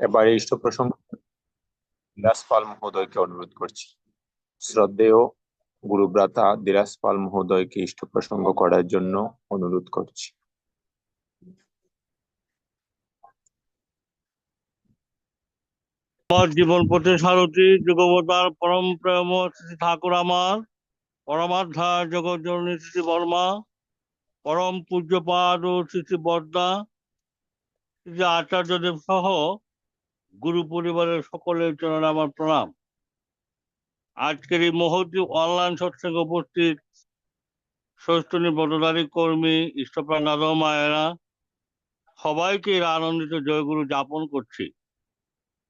এবারে ইষ্ট প্রসঙ্গ দিরাজপাল মহোদয়কে অনুরোধ করছি। শ্রদ্ধেয় গুরুব্রাতা দিরাজপাল মহোদয়কে ইষ্ট প্রসঙ্গ করার জন্য অনুরোধ করছি। আমার জীবন পথে সারথী যুগবতার পরম প্রেম শ্রী ঠাকুর আমার। পরমাধ্যা জগৎজননী শ্রী বর্মা। পরম পূজ্যপাদ ও শ্রী বর্দা শ্রী আচার্যদেব সহ গুরু পরিবারের সকলের চরণে আমার প্রণাম। আজকের এই মহতি অনলাইন সৎসঙ্গে উপস্থিত ষষ্ঠনী পদধারী কর্মী ইষ্টপ্রাণ দাদা মায়েরা সবাইকে আনন্দিত জয়গুরু যাপন করছি।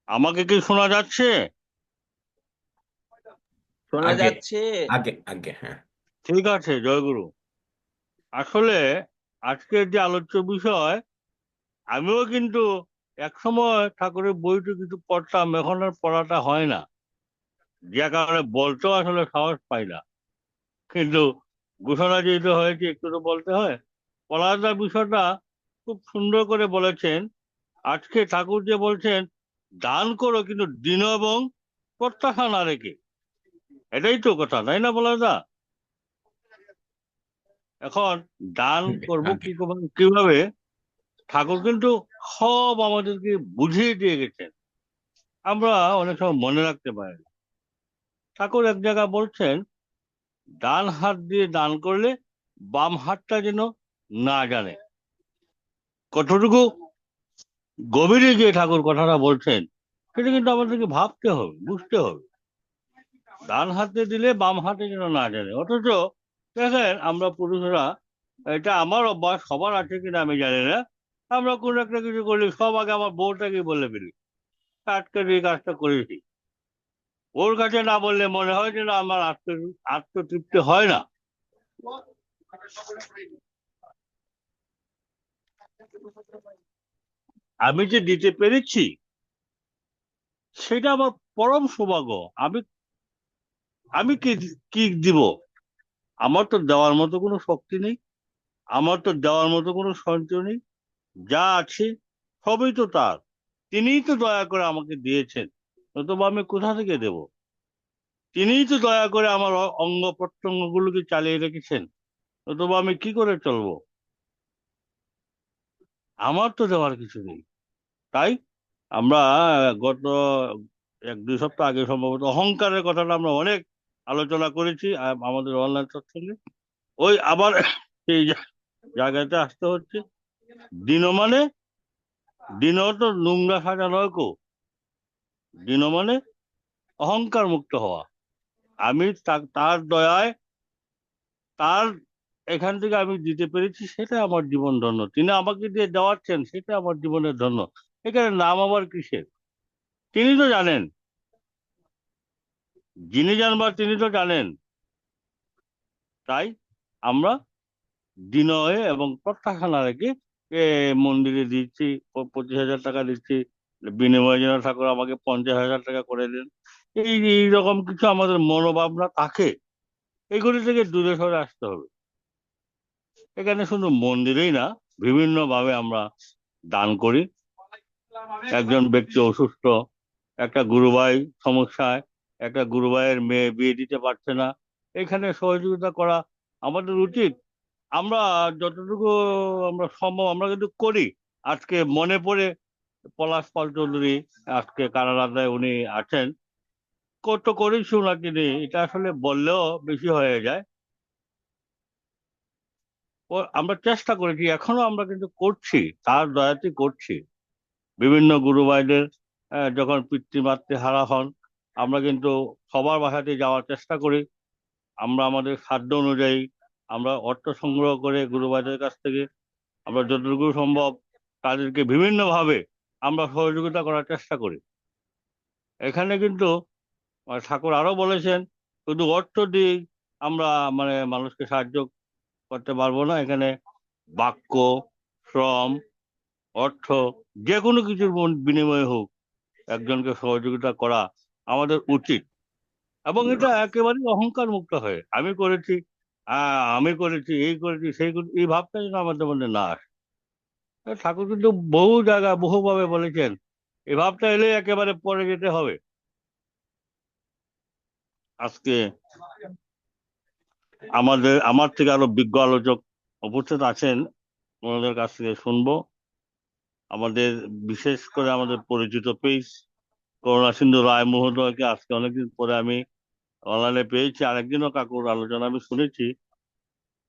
আমাকে কি শোনা যাচ্ছে? শোনা যাচ্ছে। আগে আগে হ্যাঁ। ঠিক আছে জয়গুরু। আসলে আজকের যে আলোচ্য বিষয় আমিও কিন্তু একসময় ঠাকুরের বইটা কিছু পড়তাম এখন আর পড়াটা হয় না। যে কারণে বলতেও আসলে সাহস পাই না। কিন্তু ঘোষণা যেহেতু হয়েছে একটু তো বলতে হয়। পলাদার বিষয়টা খুব সুন্দর করে বলেছেন। আজকে ঠাকুর যে বলছেন দান করো কিন্তু দিন এবং প্রত্যাশা না রেখে। এটাই তো কথা তাই না পলাদা এখন দান করব কি করব- কীভাবে? ঠাকুর কিন্তু সব আমাদেরকে বুঝিয়ে দিয়ে গেছেন। আমরা অনেক সময় মনে রাখতে পারি না। ঠাকুর এক জায়গায় বলছেন, ডান হাত দিয়ে দান করলে বাম হাতটা যেন না জানে। কতটুকু গভীরে গিয়ে ঠাকুর কথাটা বলছেন, সেটা কিন্তু আমাদেরকে ভাবতে হবে, বুঝতে হবে। ডান হাতে দিলে বাম হাতে যেন না জানে। অথচ দেখেন, আমরা পুরুষরা, এটা আমার অভ্যাস, সবার আছে কিনা আমি জানি না। আমরা কোনো একটা কিছু করলে সব আগে আমার বউটাকে বলে ফেলি। আটকে এই কাজটা করেছি ওর কাছে না বললে মনে হয় যে না আমার আত্ম আত্মতৃপ্তি হয় না। আমি যে দিতে পেরেছি, সেটা আমার পরম সৌভাগ্য। আমি আমি কি কি দিব? আমার তো দেওয়ার মতো কোনো শক্তি নেই। আমার তো দেওয়ার মতো কোনো সঞ্চয় নেই। যা আছে সবই তো তার। তিনিই তো দয়া করে আমাকে দিয়েছেন, নতুবা আমি কোথা থেকে দেব? তিনিই তো দয়া করে আমার অঙ্গ প্রত্যঙ্গ গুলোকে চালিয়ে রেখেছেন, নতুবা আমি কি করে চলবো? আমার তো দেওয়ার কিছু নেই। তাই আমরা গত এক দুই সপ্তাহ আগে সম্ভবত অহংকারের কথাটা আমরা অনেক আলোচনা করেছি আমাদের অনলাইন সৎসঙ্গে ওই আবার সেই জায়গাতে আসতে হচ্ছে। দিন মানে? দিন তো নোংরা সাজা নয় কো। দিন মানে অহংকার মুক্ত হওয়া। আমি তার দয়ায়, তার এখান থেকে আমি দিতে পেরেছি, সেটা আমার জীবন ধন্য। তিনি আমাকে দিয়ে দেওয়াচ্ছেন, সেটা আমার জীবনের ধন্য। এখানে নাম আবার কিসের? তিনি তো জানেন। যিনি জানবার তিনি তো জানেন। তাই আমরা বিনয়ে এবং প্রত্যাশা না রেখে মন্দিরে দিচ্ছি পঁচিশ হাজার টাকা দিচ্ছি। বিনিময়ে ঠাকুর আমাকে পঞ্চাশ হাজার টাকা করে দেন। এই এইরকম কিছু আমাদের মনোভাবনা থাকে, এগুলি থেকে দূরে সরে আসতে হবে। এখানে শুধু মন্দিরেই না বিভিন্ন ভাবে আমরা দান করি। একজন ব্যক্তি অসুস্থ, একটা গুরুভাই সমস্যায়, একটা গুরুভাইয়ের মেয়ে বিয়ে দিতে পারছে না। এখানে সহযোগিতা করা আমাদের উচিত। আমরা যতটুকু আমরা সম্ভব আমরা কিন্তু করি। আজকে মনে পড়ে পলাশ পাল চৌধুরী, আজকে কারাগারে উনি আছেন। কত করেছি ওনাকে নিয়ে এটা আসলে বললেও বেশি হয়ে যায়। আমরা চেষ্টা করেছি এখনও আমরা কিন্তু করছি, তার দয়াতে করছি। বিভিন্ন গুরু ভাইদের যখন পিতৃমাতৃ হারা হন, আমরা কিন্তু সবার বাসাতে যাওয়ার চেষ্টা করি। আমরা আমাদের সাধ্য অনুযায়ী আমরা অর্থ সংগ্রহ করে গুরু ভাইদের কাছ থেকে আমরা যতটুকু সম্ভব তাদেরকে বিভিন্ন ভাবে আমরা সহযোগিতা করার চেষ্টা করি। এখানে কিন্তু ঠাকুর আরও বলেছেন, শুধু অর্থ দিয়ে আমরা মানে মানুষকে সাহায্য করতে পারব না। এখানে বাক্য, শ্রম, অর্থ যে কোনো কিছুর বিনিময়ে হোক, একজনকে সহযোগিতা করা আমাদের উচিত। এবং এটা একেবারেই অহংকার মুক্ত হয়ে। আমি করেছি আমি করেছি, এই করেছি, সেই করেছি, এই ভাবটা যেন আমাদের মধ্যে না আসে। ঠাকুর কিন্তু বহু জায়গা, বহুভাবে বলেছেন এই ভাবটা এলে একেবারে পরে যেতে হবে। আজকে আমাদের, আমার থেকে আরও বিজ্ঞ আলোচক উপস্থিত আছেন, ওনাদের কাছ থেকে শুনব। আমাদের, বিশেষ করে আমাদের পরিচিত পেজ করুণা সিন্ধু রায় মহোদয়কে আজকে অনেকদিন পরে আমি অনলাইনে পেয়েছি আরেকদিনও কাকুর আলোচনা আমি শুনেছি।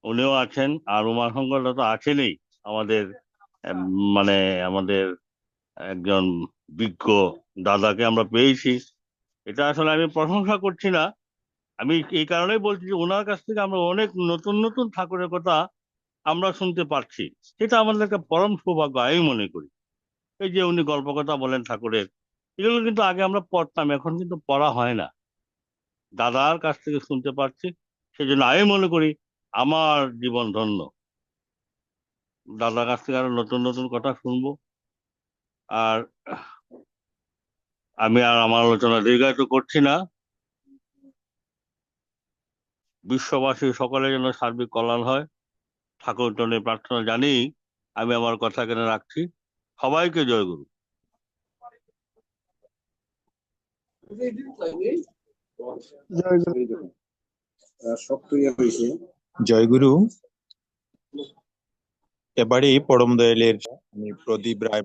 উনিও আছেন, আর উমা শঙ্করদা তো আছেনই। আমাদের মানে আমাদের একজন বিজ্ঞ দাদাকে আমরা পেয়েছি। এটা আসলে আমি প্রশংসা করছি না। আমি এই কারণেই বলছি যে ওনার কাছ থেকে আমরা অনেক নতুন নতুন ঠাকুরের কথা আমরা শুনতে পারছি সেটা আমাদের একটা পরম সৌভাগ্য, আমি মনে করি। এই যে উনি গল্প কথা বলেন ঠাকুরের, এগুলো কিন্তু আগে আমরা পড়তাম, এখন কিন্তু পড়া হয় না। দাদার কাছ থেকে শুনতে পারছি সেই জন্য আমি মনে করি আমার জীবন ধন্য। দাদার কাছ থেকে আরও নতুন নতুন কথা শুনব। আর আমি আর আমার আলোচনা দীর্ঘায়িত করছি না। বিশ্ববাসী সকলের জন্য সার্বিক কল্যাণ হয়। ঠাকুর জন্য প্রার্থনা জানি, আমি আমার কথা এখানে রাখছি। সবাইকে জয় গুরু। জয়গুরু এবারে পরম দয়ালের আমি প্রদীপ রায়